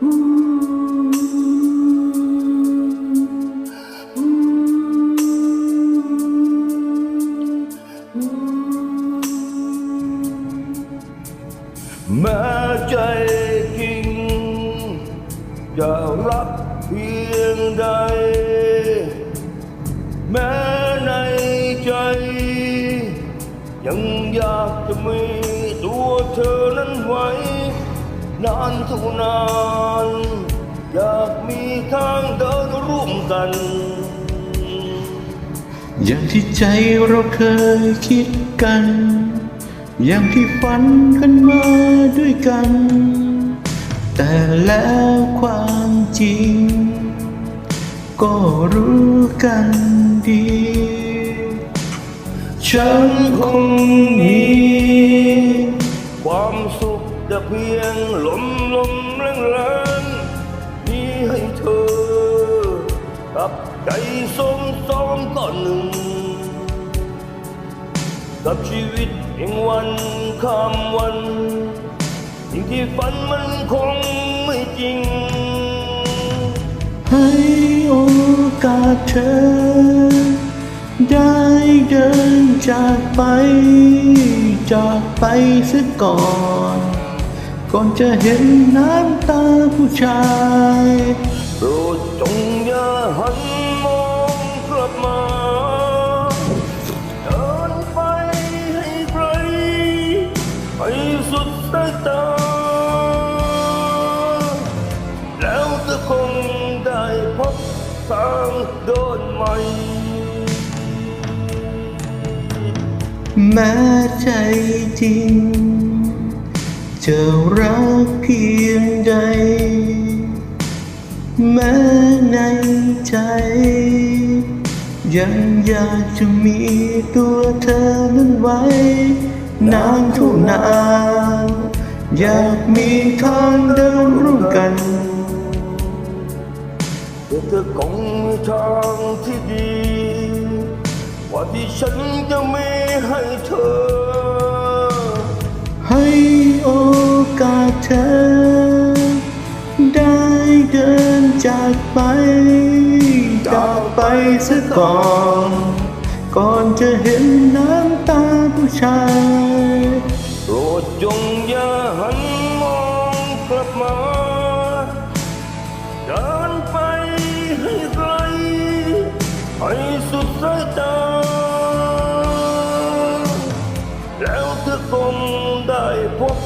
แม้ใจจริง จะรักเพียงใด แม้ในใจ ยังอยากจะมีตัวเธอนั้นไว้ นานเท่านานอยากมีทางเดินร่วมกัน อย่างที่ใจเราเคยคิดกัน อย่างที่ฝันกันมาด้วยกัน แต่แล้วความจริง ก็รู้กันดี ฉันคง เพียงลมลมแรงแรงมีให้เธอกับใจสมสองก่อนหนึ่ง กับชีวิตเองวันข้ามวัน สิ่งที่ฝันมันคงไม่จริง ให้โอกาสเธอ ได้เดินจากไป จากไปซะก่อน ก่อนจะเห็นน้ำตาผู้ชายโปรดจงอย่าหันมองกลับมา เดินไปให้ไกลให้สุดสายตา แล้วเธอคงได้พบทางเดินใหม่แม้ใจจริง จะรักเพียงใด แม้ในใจ ยังอยากจะมีตัวเธอนั้นไว้ นานเท่านาน อยากมีทางเดินร่วมกันเพื่อเธอคงมีทางที่ดีกว่าที่ฉันจะมีให้เธอ ให้ กาสเธอ ได้เดินจากไปจากไปซะก่อน ก่อนจะเห็นน้ำตาผู้ชาย โปรดจงอย่าหันมองกลับมาเดินไปให้ไกลให้สุดสายตา แล้วเธอคงได้พบ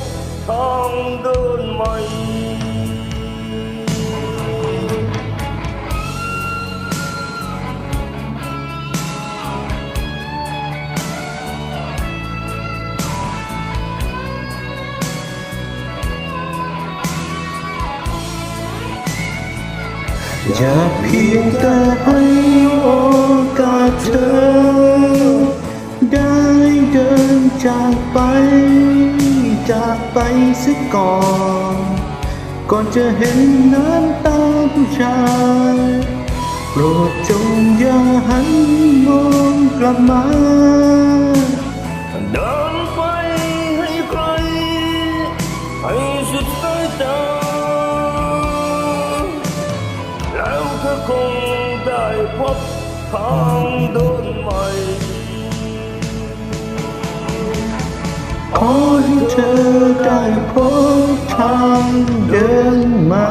ทางเดินใหม่อย่าเพียงแต่ให้โอกาสเธอ ได้เดินจากไป ไปสียก่อน ก่อนจะเห็นน้ำตาผู้ชายโปรดจงอย่าหันมองกลับมาเดินไปให้ไกลให้สุดสายตาแล้วเธอคงได้พบทางเดินใหม่ ขอให้เธอได้พบทางเดินใหม่